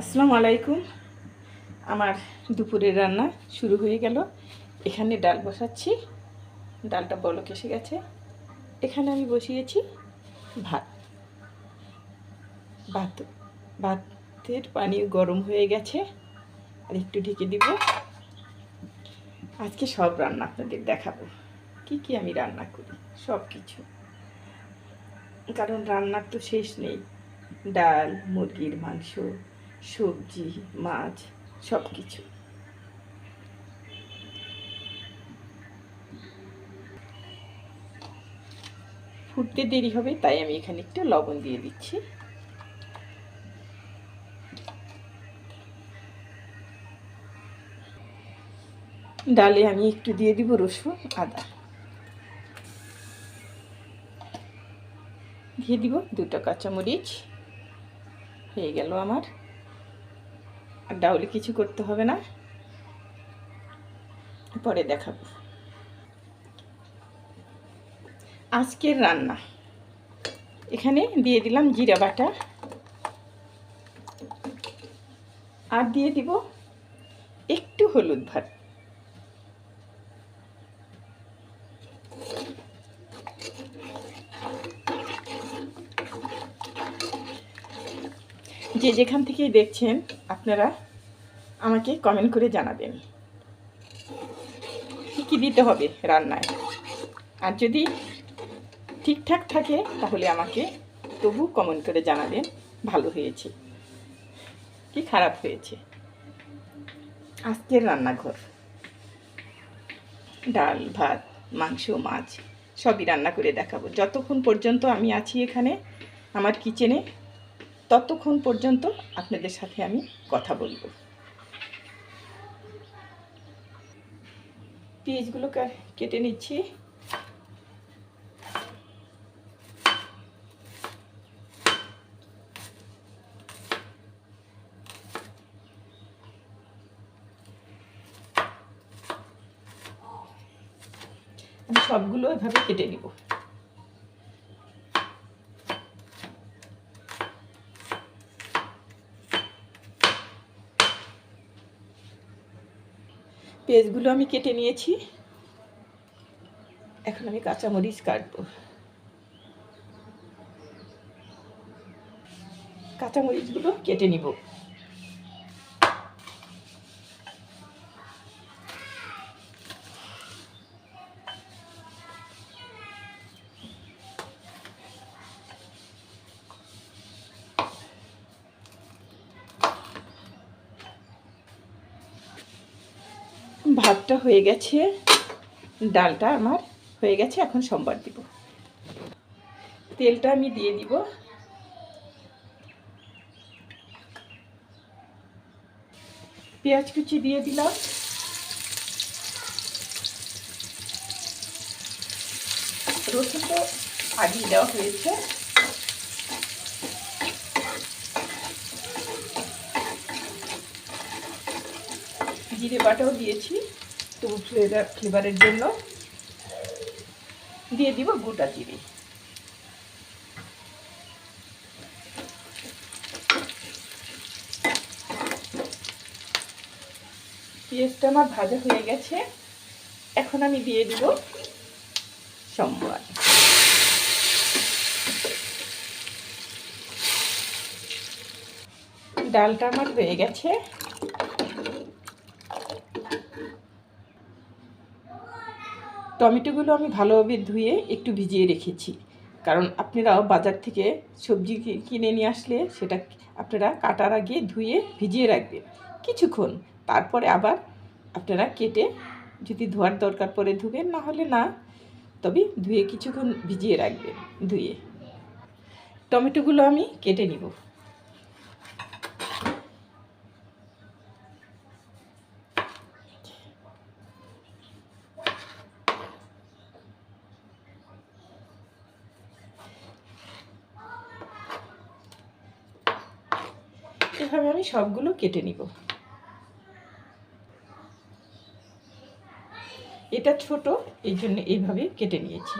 আসসালামু আলাইকুম। আমার দুপুরের রান্না শুরু হয়ে গেল। এখানে ডাল বসাচ্ছি। ডালটা বলক এসে গেছে। এখানে আমি বসিয়েছি ভাত। ভাত, ভাতের পানি গরম হয়ে গেছে। আর একটু ঢেকে দিব। আজকে সব রান্না আপনাদের দেখাবো। কি কি আমি রান্না করি? সব কিছু। কারণ রান্নার তো শেষ নেই। ডাল, মুরগির মাংস সবজি, মাছ সব কিছু ফুটতে দেরি হবে, তাই আমি এখানে একটু লবণ দিয়ে দিচ্ছি। ডালে আমি একটু দিয়ে দিব রসুন, আদা। দিয়ে দিব দুটো কাঁচামরিচ। হয়ে গেল আমার। আর ডাউলে কিছু করতে হবে না। পরে দেখাবো। আজকের রান্না। এখানে দিয়ে দিলাম জিরা বাটা। আর দিয়ে দিব একটু হলুদ ভাত। যে যেখান থেকেই দেখছেন, আপনারা আমাকে কমেন্ট করে জানাবেন। কী কী দিতে হবে রান্নায়? আর যদি ঠিকঠাক থাকে, তাহলে আমাকে তবু কমেন্ট করে জানাবেন, ভালো হয়েছে কি খারাপ হয়েছে। আজকের রান্নাঘর। ডাল, ভাত, মাংস, মাছ, সবই রান্না করে দেখাবো। যতক্ষণ পর্যন্ত আমি আছি এখানে, আমার কিচেনে ততক্ষণ পর্যন্ত আপনাদের সাথে আমি কথা বলব। পেঁয়াজগুলো কেটে নিচ্ছি। সবগুলো এভাবে কেটে নিব। পেঁয়াজগুলো আমি কেটে নিয়েছি। এখন আমি কাঁচামরিচ কাটবো। কাঁচামরিচগুলো কেটে নিব। হয়ে গেছে। ডালটা আমার হয়ে গেছে, এখন সোমবার দিব। তেলটা আমি দিয়ে দিব। পেঁয়াজ কুচি দিয়ে দিলাম। রসুন তো আগিয়ে দেওয়া হয়েছে। জিরে বাটাও দিয়েছি। তবু ফ্লেভার ফ্লেভারের জন্য। দিয়ে দিব গোটা চিনি পেঁয়াজটা আমার ভাজা হয়ে গেছে। এখন আমি দিয়ে দিব সম্বাদ ডালটা আমার হয়ে গেছে। টমেটোগুলো আমি ভালোভাবে ধুয়ে একটু ভিজিয়ে রেখেছি। কারণ আপনারাও বাজার থেকে সবজি কিনে নিয়ে আসলে সেটা আপনারা কাটার আগে ধুয়ে ভিজিয়ে রাখবেন কিছুক্ষণ। তারপরে আবার আপনারা কেটে যদি ধোয়ার দরকার পড়ে ধুবেন, না হলে না, তবে ধুয়ে কিছুক্ষণ ভিজিয়ে রাখবেন ধুয়ে। টমেটোগুলো আমি কেটে নিব। এভাবে আমি সবগুলো কেটে নিব। এটা ছোট, এই জন্য এইভাবে কেটে নিয়েছি।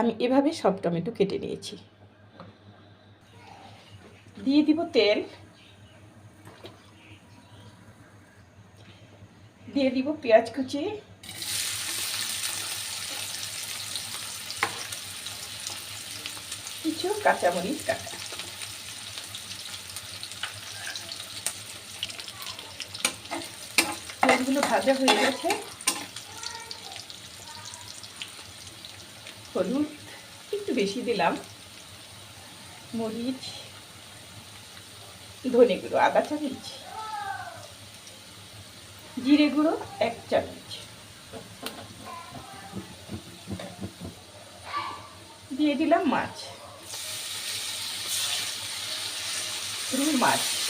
আমি এভাবে সব টমেটো কেটে নিয়েছি। দিয়ে দিব তেল। দিয়ে দিব পেঁয়াজ কুচি। কিছু কাঁচামরিচ কাটা। পেঁয়াজগুলো ভাজা হয়ে গেছে। হলুদ একটু বেশি দিলাম। মরিচ, ধনে গুঁড়ো, আদা, চামচ। জিরে গুঁড়ো এক চামচ। দিয়ে দিলাম মাছ। রুই মাছ।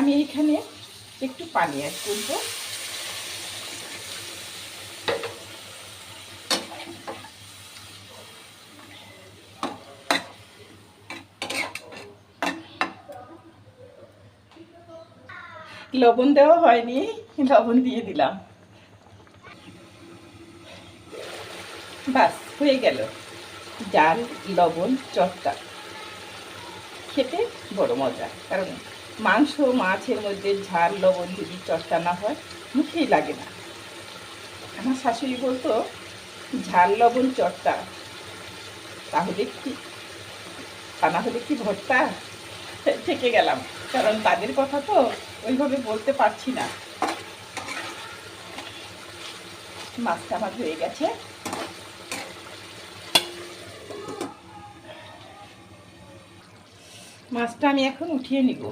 আমি এখানে একটু পানি অ্যাড করব। লবণ দেওয়া হয়নি, লবণ দিয়ে দিলাম। বাস, হয়ে গেল। জাল লবণ চটকা খেতে বড় মজা, কারণ মাংস, মাছের মধ্যে ঝাল, লবণ যদি চটকা না হয়, মুখেই লাগে না। আমার শাশুড়ি বলতো, ঝাল, লবণ, চটকা। তাহলে কি? তা না হলে কি ভর্তা? থেকে গেলাম। কারণ তাদের কথা তো ওইভাবে বলতে পারছি না। মাছটা আমার হয়ে গেছে। মাছটা আমি এখন উঠিয়ে নিব।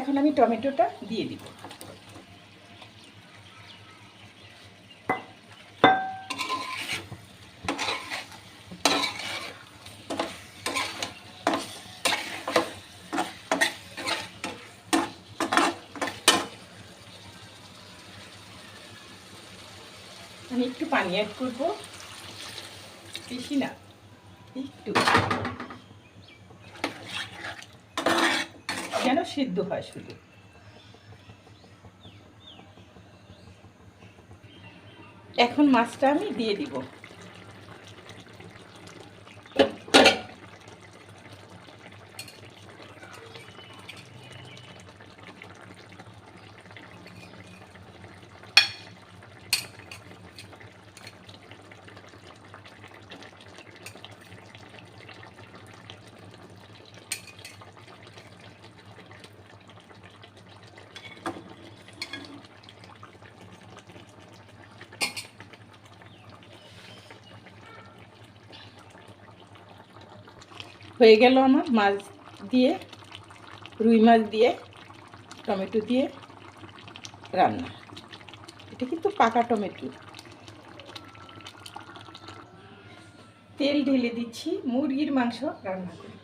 এখন আমি টমেটোটা দিয়ে দিব। আমি একটু পানি অ্যাড করব। বেশি না একটু। সিদ্ধ হয় শুধু? এখন মাছটা আমি দিয়ে দিব। হয়ে গেল আমার মাছ দিয়ে, রুই মাছ দিয়ে, টমেটো দিয়ে রান্না। এটা কিন্তু পাকা টমেটো। তেল ঢেলে দিচ্ছি, মুরগির মাংস রান্না করে।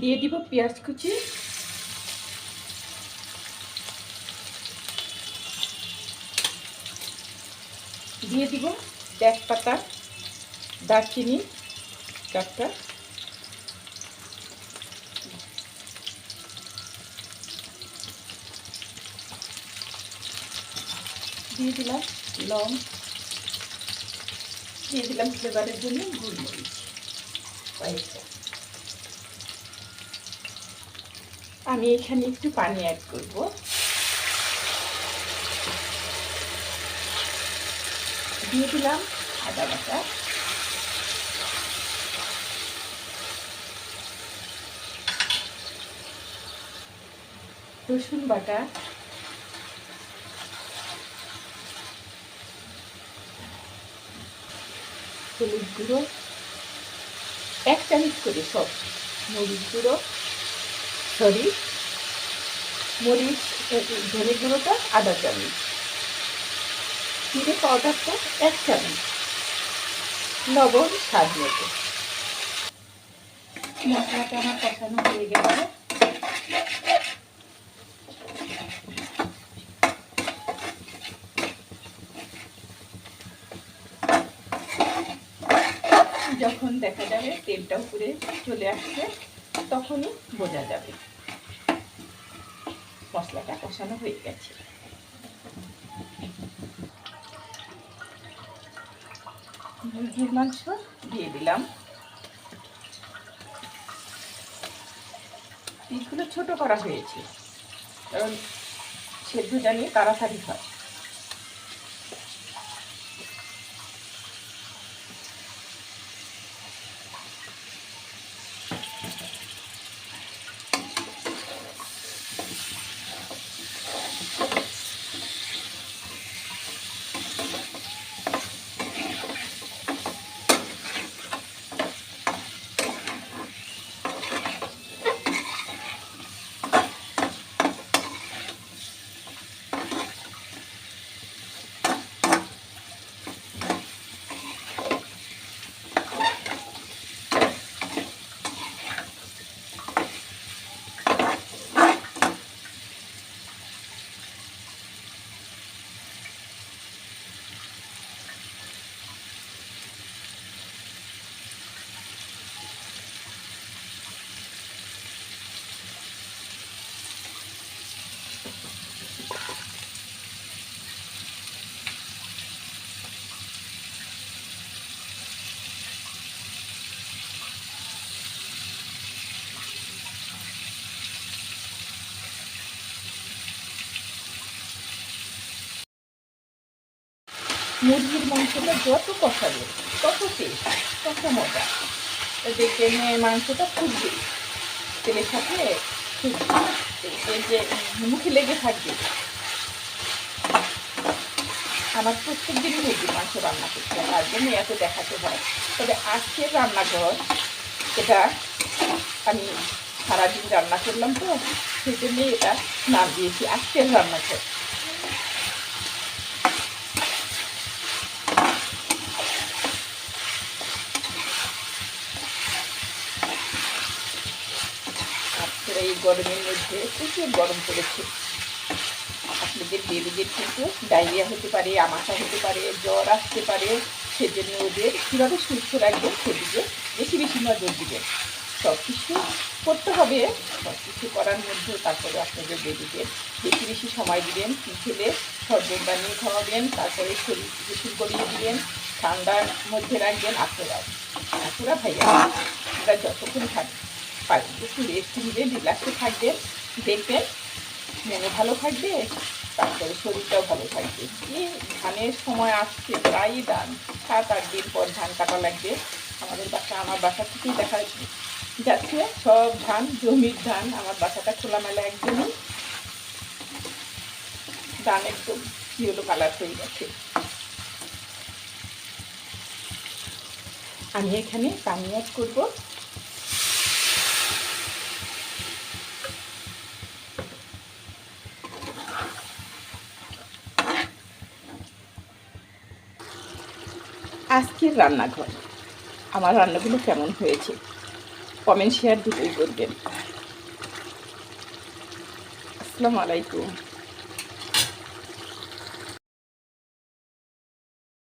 দিয়ে দিব পেঁয়াজ কুচি। দিয়ে দিব তেজপাতা দারচিনি, চারটা। দিয়ে দিলাম লং। দিয়ে দিলাম ফ্লেভারের জন্য কয়েকটা। আমি এখানে একটু পানি অ্যাড করব। দিয়ে দিলাম আদা বাটা। রসুন বাটা। হলুদ গুঁড়ো। এক চামচ করে সব মরিচ গুঁড়ো। সরি মরিচ ধনে গুঁড়োটা আধা চামচ। জিরে পাউডারটা এক চামচ লবণ স্বাদ মতো মশলাটা আমার কষানো হয়ে গেছে যখন দেখা যাবে তেলটা উপরে চলে আসছে, তখনই বোঝা যাবে। মশলাটা কষানো হয়ে গেছে। মুরগির মাংস দিয়ে দিলাম। পিসগুলো ছোট করা হয়েছে। কারণ সেদ্ধ জানিয়ে তাড়াতাড়ি হয়। মুরগির মাংসটা যত কষাবে তত টেস্ট তত মজা। দেখবেন মাংসটা ফুটবে। তেলের সাথে যে মুখে লেগে থাকবে। আমার প্রত্যেক দিনই মুরগির মাংস রান্না করতে তার জন্য এত দেখাতে হয়। তবে আজকের রান্নাঘর, এটা আমি সারাদিন রান্না করলাম তো, সেই জন্যে এটা নাম দিয়েছি, আজকের রান্নাঘর। গরমের মধ্যে প্রচুর গরম পড়েছে। আপনাদের বেবিদের কিন্তু ডায়রিয়া হতে পারে, আমাশা হতে পারে, জ্বর আসতে পারে, সেজন্য ওদের কীভাবে সুস্থ রাখবেন সেদিকে বেশি বেশি নজর দিবেন। সব কিছু করতে হবে সব কিছু করার মধ্যে তারপরে আপনাদের বেবিকে বেশি বেশি সময় দিবেন খেলে শরবত বানিয়ে খাওয়াবেন, তারপরে শরীর গোসল করিয়ে দিবেন, ঠান্ডার মধ্যে রাখবেন আপনারা আপনারা ভাইয়া আপনারা যতক্ষণ থাকবেন পারেন একটু রেস্ট নেবেন রিল্যাক্সে থাকবেন দেখবেন মনে ভালো থাকবে, তারপরে শরীরটাও ভালো থাকবে। এই ধানের সময় আসছে প্রায়ই ধান সাত আট দিন পর ধান কাটা লাগবে। আমাদের বাসা, আমার বাসা থেকেই দেখা যাচ্ছে, সব ধান, জমির ধান, আমার বাসাটা খোলামেলা একদমই। ধান একদম ইয়েলো কালার হয়ে গেছে। আমি এখানে পানি করব। আজকের রান্নাঘর। আমার রান্নাগুলো কেমন হয়েছে? কমেন্ট শেয়ার দুটোই করবেন আসসালামু আলাইকুম।